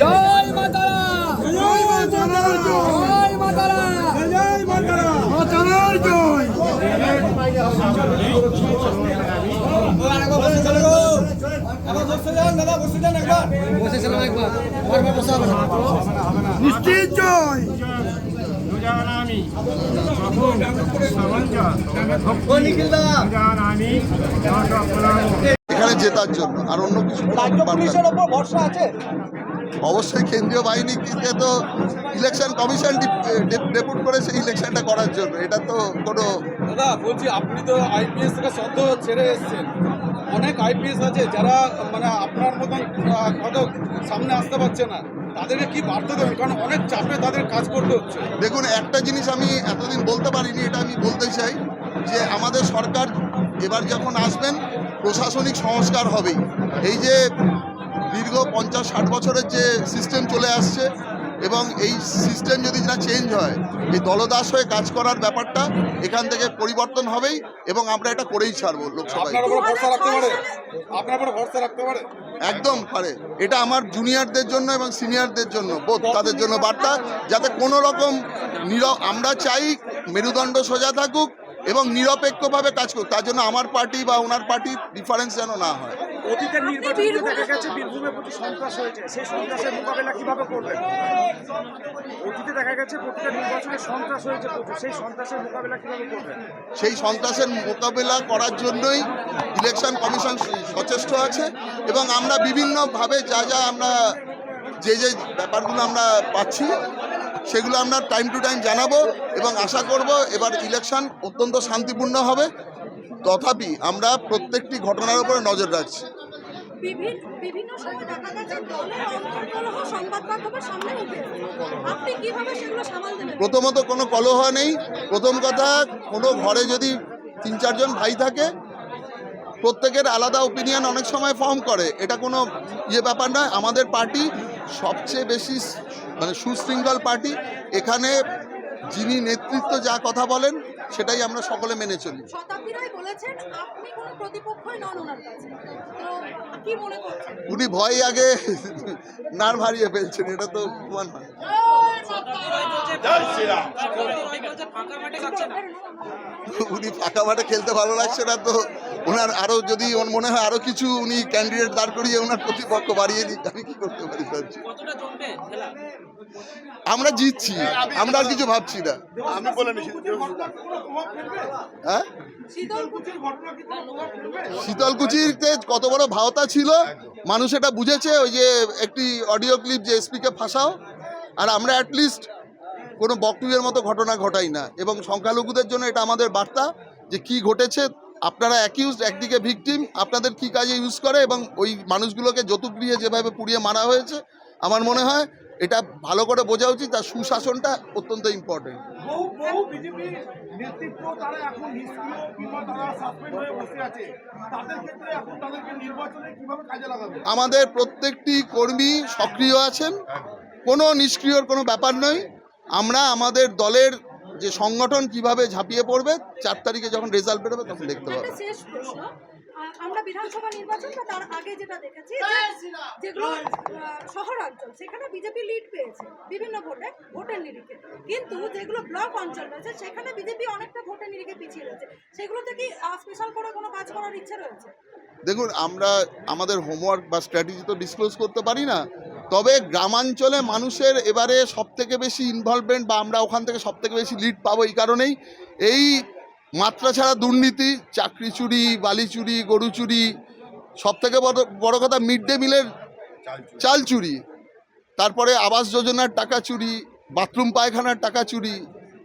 জয় মাতারা জয় মা জানার জয় জয় মাতারা জয় মা তারা। জয়। নিশ্চিত জয়। জানামি প্রভু সমঞ্চ জানামি এখানে জেতার জন্য আর অন্য কিছু রাজ্য পুলিশের ওপর ভরসা আছে? অবশ্যই কেন্দ্রীয় বাহিনীকে তো ইলেকশন কমিশন ডেপুট করেছে ইলেকশনটা করার জন্য এটা তো কোনো দাদা বলছি আপনি তো আইপিএস থেকে সদ্য ছেড়ে এসেছেন। অনেক আইপিএস আছে যারা মানে আপনার মতন হয়তো সামনে আসতে পারছে না। তাদেরকে কি বার্তা দেবেন কারণ অনেক চাপে তাদের কাজ করতে হচ্ছে। দেখুন একটা জিনিস আমি এতদিন বলতে পারিনি এটা আমি বলতে চাই যে আমাদের সরকার এবার যখন আসবেন প্রশাসনিক সংস্কার হবেই। এই যে দীর্ঘ পঞ্চাশ ষাট বছরের যে সিস্টেম চলে আসছে এবং এই সিস্টেম যদি না চেঞ্জ হয় এই দলদাস হয়ে কাজ করার ব্যাপারটা এখান থেকে পরিবর্তন হবেই এবং আমরা এটা করেই ছাড়বো লোকসভায়। একদম পারে। এটা আমার জুনিয়রদের জন্য এবং সিনিয়রদের জন্য বোধ তাদের জন্য বার্তা যাতে কোনো রকম নির আমরা চাই মেরুদণ্ড সোজা থাকুক এবং নিরপেক্ষভাবে কাজ করুক তার জন্য আমার পার্টি বা ওনার পার্টির ডিফারেন্স যেন না হয়। অতীতের নির্বাচনে দেখা গেছে বীরভূমে প্রচুর সন্ত্রাস হয়েছে। সেই সন্ত্রাসের মোকাবেলা কীভাবে করবেন? অতীতে দেখা গেছে প্রতিটা নির্বাচনে সন্ত্রাস হয়েছে প্রচুর। সেই সন্ত্রাসের মোকাবেলা কীভাবে করবেন? সেই সন্ত্রাসের মোকাবেলা করার জন্যই ইলেকশন কমিশন সচেষ্ট আছে এবং আমরা বিভিন্নভাবে যা যা আমরা যে যে ব্যাপারগুলো আমরা পাচ্ছি সেগুলো আমরা টাইম টু টাইম জানাব এবং আশা করব এবার ইলেকশন অত্যন্ত শান্তিপূর্ণ হবে। তথাপি আমরা প্রত্যেকটি ঘটনার উপরে নজর রাখছি। বিভিন্ন বিভিন্ন সময় দেখা গেছে দলের অন্তর্কলহ সংবাদ মাধ্যমের সামনে আপনি কীভাবে সেগুলো সামাল দেবেন? প্রথমত কোনো কলহ নেই। প্রথম কথা কোনো ঘরে যদি তিন চারজন ভাই থাকে প্রত্যেকের আলাদা ওপিনিয়ন অনেক সময় ফর্ম করে। এটা কোনো ইয়ে ব্যাপার নয়। আমাদের পার্টি সবচেয়ে বেশি মানে সুশৃঙ্খল পার্টি। এখানে যিনি নেতৃত্ব যা কথা বলেন সেটাই আমরা সকলে মেনে চলি। শতাব্দী রায় বলেছেন আপনি কোনো প্রতিপক্ষই নন ওনার কাছে। তো কি মনে করছেন? উনি ভয় আগে নার হারিয়ে ফেলছেন এটা তো প্রমাণ হয়। উনি ফাঁকা মাঠে খেলতে ভালো লাগছে না তো? ওনার আরও যদি মনে হয় আরও কিছু উনি ক্যান্ডিডেট দাঁড় করিয়ে ওনার প্রতিপক্ষ বাড়িয়ে দিক আমি কি করতে পারি ভাবছি। আমরা জিতছি আমরা আর কিছু ভাবছি না। আমি বলে নিছি হ্যাঁ? শীতল শীতলকুচিতে কত বড় ভাওতা ছিল মানুষ এটা বুঝেছে ওই যে একটি অডিও ক্লিপ যে এসপিকে ফাঁসাও আর আমরা অ্যাটলিস্ট কোনো বক্তব্যের মতো ঘটনা ঘটাই না। এবং সংখ্যালঘুদের জন্য এটা আমাদের বার্তা যে কি ঘটেছে আপনারা অ্যাকিউজ একদিকে ভিকটিম আপনাদের কি কাজে ইউজ করে এবং ওই মানুষগুলোকে যতুগৃহে যেভাবে পুড়িয়ে মারা হয়েছে আমার মনে হয় এটা ভালো করে বোঝা উচিত তার সুশাসনটা অত্যন্ত ইম্পর্টেন্ট আমাদের প্রত্যেকটি কর্মী সক্রিয় আছেন কোনো নিষ্ক্রিয়র কোনো ব্যাপার নয়। আমরা আমাদের দলের যে সংগঠন কীভাবে ঝাঁপিয়ে পড়বে চার তারিখে যখন রেজাল্ট বেরোবে তখন দেখতে পাবো। শেষ আমরা বিধানসভা নির্বাচন বা তার আগে যেটা দেখেছি যেগুলো শহরাঞ্চল সেখানে বিজেপি লিড পেয়েছে বিভিন্ন ভোটে ভোটের নিরিখে। কিন্তু যেগুলো ব্লক অঞ্চল রয়েছে সেখানে বিজেপি অনেকটা ভোটের নিরিখে পিছিয়ে রয়েছে। সেগুলোতে কি স্পেশাল করে কোনো কাজ করার ইচ্ছে রয়েছে? দেখুন আমরা আমাদের হোমওয়ার্ক বা স্ট্র্যাটেজি তো ডিসক্লোজ করতে পারি না তবে গ্রামাঞ্চলে মানুষের এবারে সব থেকে বেশি ইনভলভমেন্ট বা আমরা ওখান থেকে সব থেকে বেশি লিড পাবো এই কারণেই এই মাত্রা ছাড়া দুর্নীতি চাকরি চুরি বালি চুরি গরু চুরি সব থেকে বড় বড় কথা মিড ডে মিলের চাল চুরি। তারপরে আবাস যোজনার টাকা চুরি বাথরুম পায়খানার টাকা চুরি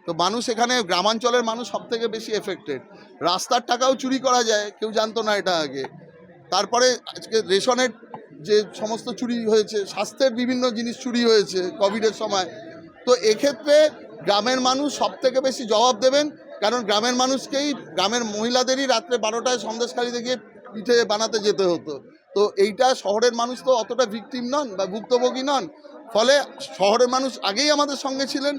তো মানুষ এখানে গ্রামাঞ্চলের মানুষ সব থেকে বেশি এফেক্টেড রাস্তার টাকাও চুরি করা যায় কেউ জানতো না এটা আগে। তারপরে আজকে রেশনের যে সমস্ত চুরি হয়েছে, স্বাস্থ্যের বিভিন্ন জিনিস চুরি হয়েছে কোভিডের সময়। তো এক্ষেত্রে গ্রামের মানুষ সব থেকে বেশি জবাব দেবেন, কারণ গ্রামের মানুষকেই, গ্রামের মহিলাদেরই রাত্রে বারোটায় সন্দেশকারীতে গিয়ে পিঠে বানাতে যেতে হতো। তো এইটা শহরের মানুষ তো অতটা ভিকটিম নন বা ভুক্তভোগী নন। ফলে শহরের মানুষ আগেই আমাদের সঙ্গে ছিলেন